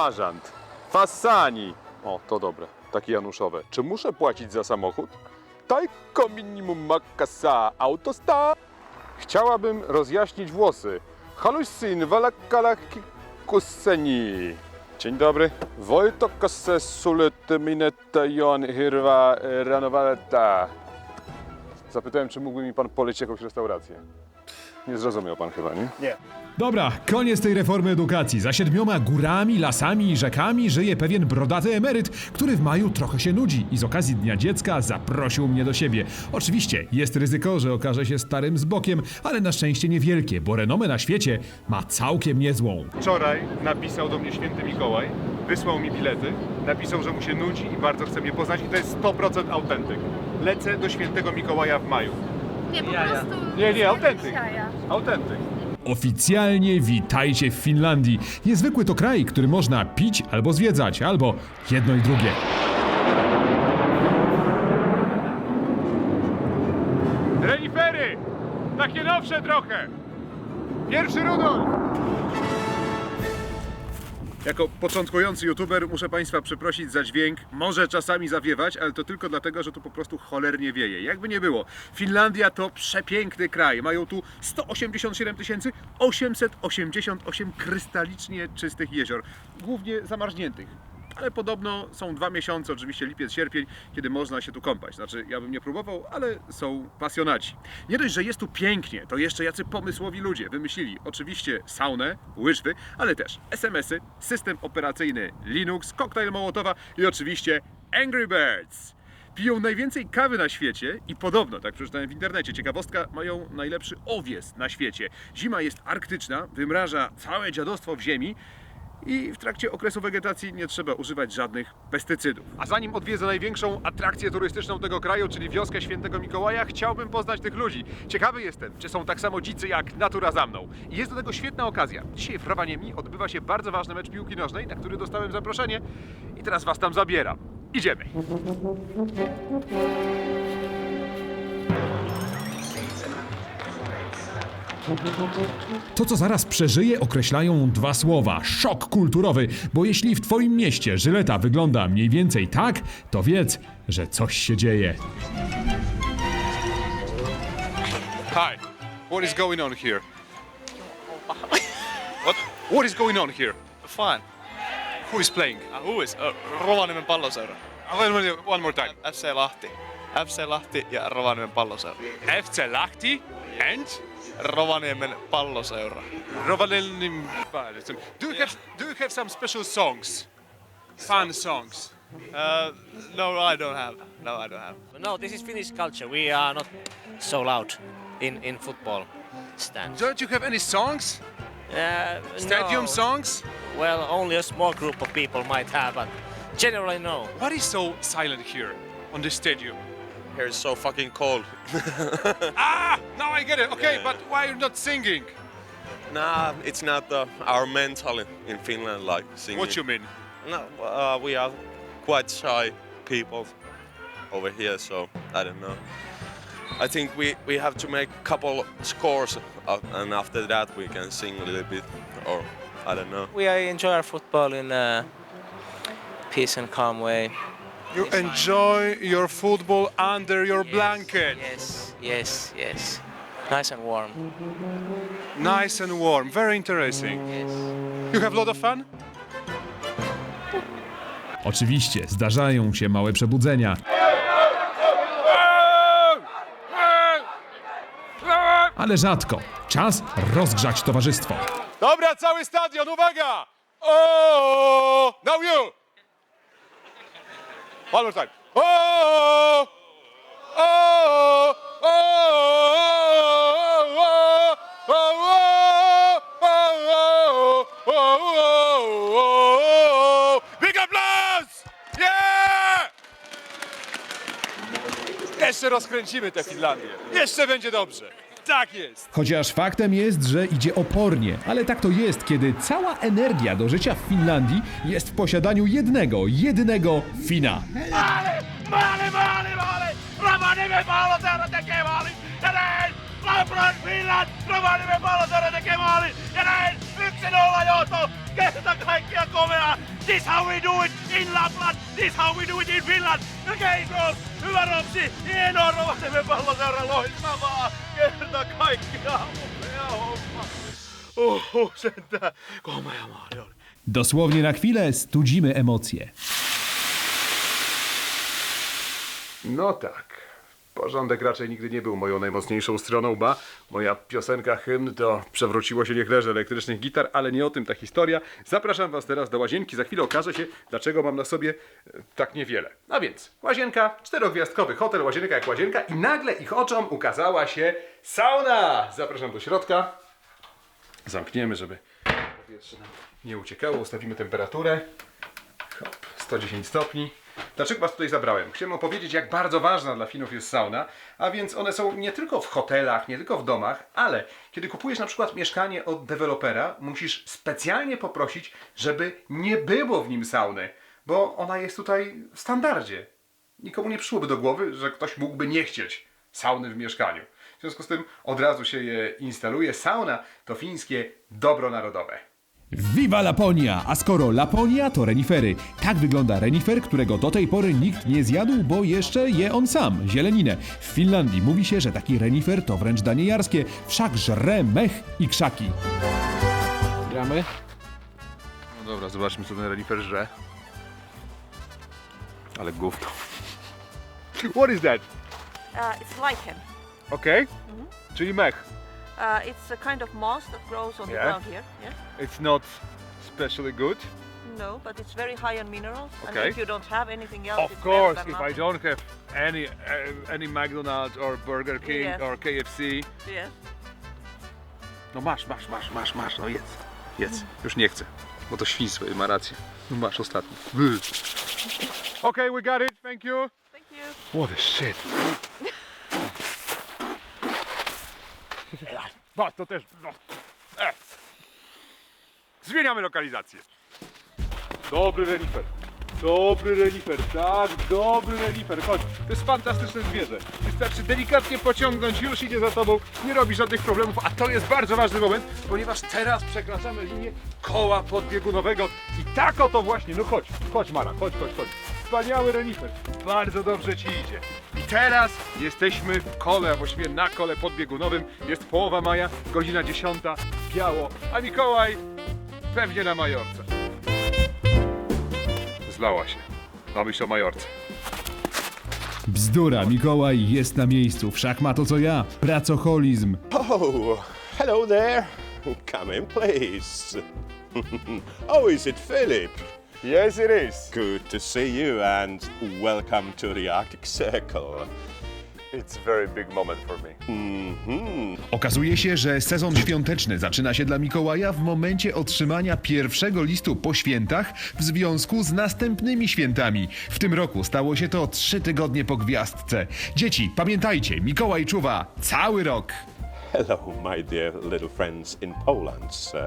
Bażant. Fassani. O, to dobre. Takie januszowe. Czy muszę płacić za samochód? Tajko minimum makasa autosta. Chciałabym rozjaśnić włosy. Halusin valakkalakikuseni. Dzień dobry. Voito kosse sulet minetta jon hirva ranovaletta. Zapytałem, czy mógłby mi pan polecić jakąś restaurację. Nie zrozumiał pan chyba, nie? Dobra, koniec tej reformy edukacji. Za siedmioma górami, lasami i rzekami żyje pewien brodaty emeryt, który w maju trochę się nudzi i z okazji Dnia Dziecka zaprosił mnie do siebie. Oczywiście jest ryzyko, że okaże się starym z bokiem, ale na szczęście niewielkie, bo renomę na świecie ma całkiem niezłą. Wczoraj napisał do mnie święty Mikołaj, wysłał mi bilety, napisał, że mu się nudzi i bardzo chce mnie poznać i to jest 100% autentyk. Lecę do świętego Mikołaja w maju. Nie, po prostu... Nie, nie, autentyk. Autentyk. Oficjalnie witajcie w Finlandii. Niezwykły to kraj, który można pić albo zwiedzać, albo jedno i drugie. Renifery! Takie nowsze trochę! Pierwszy Rudolf! Jako początkujący youtuber muszę Państwa przeprosić za dźwięk. Może czasami zawiewać, ale to tylko dlatego, że tu po prostu cholernie wieje. Jakby nie było. Finlandia to przepiękny kraj. Mają tu 187 888 krystalicznie czystych jezior. Głównie zamarzniętych. Ale podobno są dwa miesiące, oczywiście lipiec, sierpień, kiedy można się tu kąpać. Znaczy, ja bym nie próbował, ale są pasjonaci. Nie dość, że jest tu pięknie, to jeszcze jacy pomysłowi ludzie wymyślili oczywiście saunę, łyżwy, ale też SMS-y, system operacyjny Linux, koktajl Mołotowa i oczywiście Angry Birds. Piją najwięcej kawy na świecie i podobno, tak przeczytałem w internecie, ciekawostka, mają najlepszy owies na świecie. Zima jest arktyczna, wymraża całe dziadostwo w ziemi i w trakcie okresu wegetacji nie trzeba używać żadnych pestycydów. A zanim odwiedzę największą atrakcję turystyczną tego kraju, czyli wioskę Świętego Mikołaja, chciałbym poznać tych ludzi. Ciekawy jestem, czy są tak samo dzicy jak natura za mną. I jest do tego świetna okazja. Dzisiaj w Rovaniemi odbywa się bardzo ważny mecz piłki nożnej, na który dostałem zaproszenie i teraz was tam zabieram. Idziemy. To, co zaraz przeżyje, określają dwa słowa: szok kulturowy. Bo jeśli w Twoim mieście Żyleta wygląda mniej więcej tak, to wiedz, że coś się dzieje. Hi. What is going on here? What? What is going on here? Fine. Who is playing? Uh, who is? Uh, Rovaniemen palloseura. One more time. FC Lahti. FC Lahti ja Rovaniemen palloseura. FC Lahti and Rovaniemen palloseura. Rovaniemi. Do you have Do you have some special songs? Fun songs. Uh, no, I don't have. No, I don't have. No, this is Finnish culture. We are not so loud in, in football stands. Don't you have any songs? Uh, Stadium no. songs? Well, only a small group of people might have, but generally no. What is so silent here on the stadium? Here is so fucking cold. Ah, now I get it. Okay, but why are you not singing? Nah, it's not uh, our mental in Finland like singing. What you mean? No, uh, we are quite shy people over here, so I don't know. I think we, we have to make a couple scores, uh, and after that we can sing a little bit, or I don't know. we uh, enjoy our football in a peace and calm way. You enjoy your football under your blanket. Yes, yes, yes. Nice and warm. Nice and warm. Very interesting. Yes. You have a lot of fun? Oczywiście zdarzają się małe przebudzenia, ale rzadko. Czas rozgrzać towarzystwo. Dobra, cały stadion, uwaga! O! Now you! One more time. O! O! O! Big applause! Yeah! Jeszcze rozkręcimy tę Finlandię. Jeszcze będzie dobrze. Tak jest. Chociaż faktem jest, że idzie opornie, ale tak to jest, kiedy cała energia do życia w Finlandii jest w posiadaniu jednego, jedynego Fina. Maali, maali, maali! Rovaniemen palloseura tekee maali! Ja näin! LeBron Finland! Rovaniemen palloseura tekee maali! Ja näin! 1-0 johto! kerta kaikkia komea! This how we do it in Lapland! This how we do it in Finland! Okay, girls! Hyvä Ropsi! Hienoa Rovaniemen palloseura loistavaa! Kerta kaikkiaan upea homma! Uhu, sentään komea maali oli. Dosłownie na chwilę studzimy emocje. No tak. Porządek raczej nigdy nie był moją najmocniejszą stroną, ba moja piosenka hymn to przewróciło się niech leży elektrycznych gitar, ale nie o tym ta historia. Zapraszam was teraz do łazienki. Za chwilę okaże się, dlaczego mam na sobie e, tak niewiele. A więc, łazienka, czterogwiazdkowy hotel, łazienka jak łazienka i nagle ich oczom ukazała się sauna! Zapraszam do środka. Zamkniemy, żeby powietrze nam nie uciekało. Ustawimy temperaturę. Hop, 110 stopni. Dlaczego Was tutaj zabrałem? Chciałem opowiedzieć, jak bardzo ważna dla Finów jest sauna, a więc one są nie tylko w hotelach, nie tylko w domach, ale kiedy kupujesz na przykład mieszkanie od dewelopera, musisz specjalnie poprosić, żeby nie było w nim sauny, bo ona jest tutaj w standardzie. Nikomu nie przyszłoby do głowy, że ktoś mógłby nie chcieć sauny w mieszkaniu. W związku z tym od razu się je instaluje. Sauna to fińskie dobro narodowe. Viva Laponia! A skoro Laponia, to renifery. Tak wygląda renifer, którego do tej pory nikt nie zjadł, bo jeszcze je on sam, zieleninę. W Finlandii mówi się, że taki renifer to wręcz danie jarskie, wszak żre mech i krzaki. Gramy? No dobra, zobaczmy co ten renifer żre. Ale gówno. What is that? Uh, it's lichen. Okej? Czyli mech. Uh, it's a kind of moss that grows on Yeah. the ground here. Yeah. It's not specially good. No, but it's very high on minerals. Okay. And if you don't have anything else, Of it's course, than if I nothing. don't have any uh, any McDonald's or Burger King Yes. or KFC, Yes. No masz, masz, masz, masz, masz, no jedz. Jedz. Już nie chcę, bo to świństwo i ma rację. No masz ostatni. okay, we got it. Thank you. Thank you. What a shit. No, to też. No. E. Zmieniamy lokalizację. Dobry renifer. Dobry renifer, tak, dobry renifer. Chodź, to jest fantastyczne zwierzę. Wystarczy delikatnie pociągnąć, już idzie za tobą, nie robi żadnych problemów, a to jest bardzo ważny moment, ponieważ teraz przekraczamy linię koła podbiegunowego i tak oto właśnie, no chodź, chodź Mara, chodź, chodź, chodź. Wspaniały renifer, bardzo dobrze ci idzie. I teraz jesteśmy w kole, a właściwie na kole podbiegunowym. Jest połowa maja, godzina 10, biało, a Mikołaj pewnie na Majorce. Zlała się. Ma myśl o Majorce. Bzdura, Mikołaj jest na miejscu, wszak ma to co ja, pracoholizm. Oh, hello there. Come in, please. oh, is it Philip? Yes, it is. Good to see you and welcome to the Arctic Circle. It's very big moment for me. hmm Okazuje się, że sezon świąteczny zaczyna się dla Mikołaja w momencie otrzymania pierwszego listu po świętach w związku z następnymi świętami. W tym roku stało się to trzy tygodnie po gwiazdce. Dzieci, pamiętajcie, Mikołaj czuwa cały rok. Hello, my dear little friends in Poland. Uh,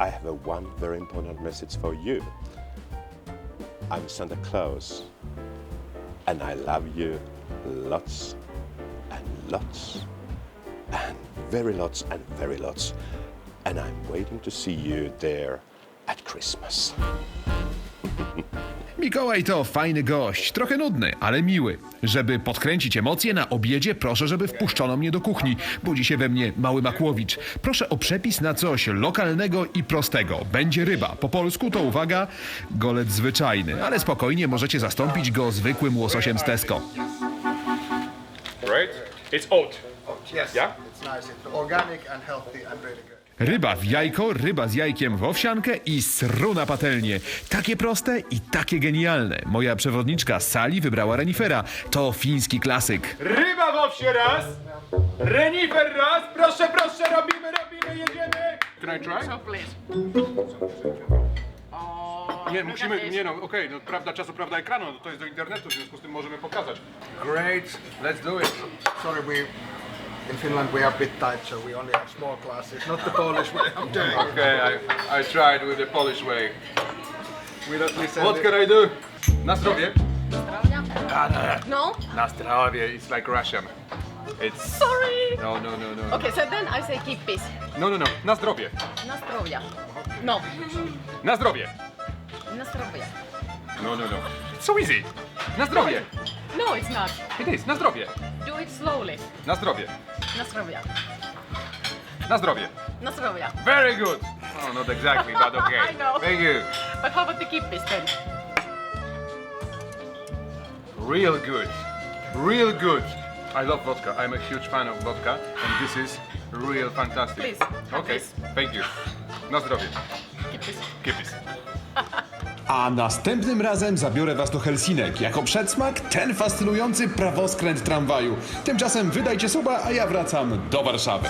I have a one very important message for you. I'm Santa Claus, and I love you lots and lots and very lots and very lots. And I'm waiting to see you there at Christmas. Mikołaj to fajny gość, trochę nudny, ale miły. Żeby podkręcić emocje na obiedzie, proszę, żeby wpuszczono mnie do kuchni. Budzi się we mnie mały Makłowicz. Proszę o przepis na coś lokalnego i prostego. Będzie ryba. Po polsku to uwaga, golec zwyczajny, ale spokojnie możecie zastąpić go zwykłym łososiem z Tesco. Right? It's oat. Yes, Yeah? it's nice. It's organic and healthy and really good. Ryba w jajko, ryba z jajkiem w owsiankę i sru na patelnię. Takie proste i takie genialne. Moja przewodniczka z sali wybrała renifera. To fiński klasyk. Ryba w owsie raz. Renifer raz. Proszę, proszę, robimy, robimy, jedziemy. Can I try? So please. Nie, musimy, nie no, okej, no prawda czasu, prawda ekranu, no to jest do internetu, w związku z tym możemy pokazać. Great, let's do it. Sorry, we in Finland we are a bit tight, so we only have small classes. Not the Polish way. I'm doing. Okay, I, I tried with the Polish way. We don't listen. What can I do? Na zdrowie. No? Na zdrowie, it's like Russian. It's... Sorry. No, no, no, no. Okay, so then I say keep peace. No, no, no. Na zdrowie. Na zdrowie. No. Na zdrowie. Na zdrowie. No, no, no. It's so easy. Na zdrowie. No, it's not. It is. Na zdrowie. Do it slowly. Na zdrowie. Na zdrowie. Na zdrowie. Na zdrowie. Very good. Oh, not exactly, but okay. I know. Thank you. But how about the kippis then? Real good. Real good. I love vodka. I'm a huge fan of vodka, and this is real fantastic. Please, have Okay, this. thank you. Na zdrowie. Kippis. Kipis. A następnym razem zabiorę was do Helsinek. Jako przedsmak ten fascynujący prawoskręt tramwaju. Tymczasem wydajcie suba, a ja wracam do Warszawy.